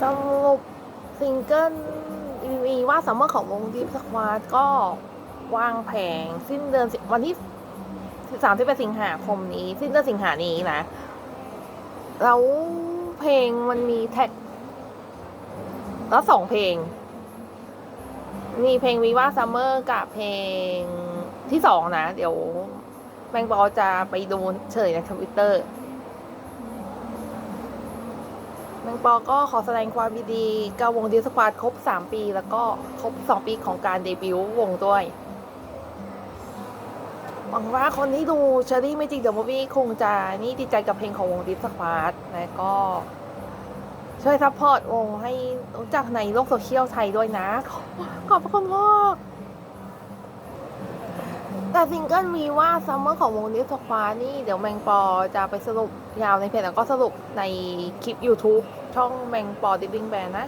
สรุปซิงเกิลมีว่าซัมเมอร์ของวงดิฟสควาก็วางแผงสิ้นเดือนวันที่สามที่เป็นสิงหาคมนี้ สิ้นเดือนสิงหานี้นะ แล้วเพลงมันมีแท็ก แล้วสองเพลง มีเพลงวีว่าซัมเมอร์กับเพลงที่สองนะ เดี๋ยวแมงบอลจะไปดูเฉยในทวิตเตอร์ แมงปอก็ขอแสดงความยินดีกับวงดิสควาดครบ 3 ปี แล้วก็ครบ 2 ปีของการเดบิวต์วงด้วย หวังว่าคนที่ดูเชอรี่ไม่จริงเดอะมูวี่คงจะนี่ดีใจกับเพลงของวงดิสควาดและก็ช่วยซัพพอร์ตวงให้รู้จักในโลกโซเชียลไทยด้วยนะ ขอบขอบพระคุณมาก แต่ซิงเกิลวีว่าซัมเมอร์ของวงนิสควานี่เดี๋ยวแมงปอจะไปสรุปยาวในเพจแล้วก็สรุปในคลิป YouTube ช่องแมงปอดิบบิงแบนนะ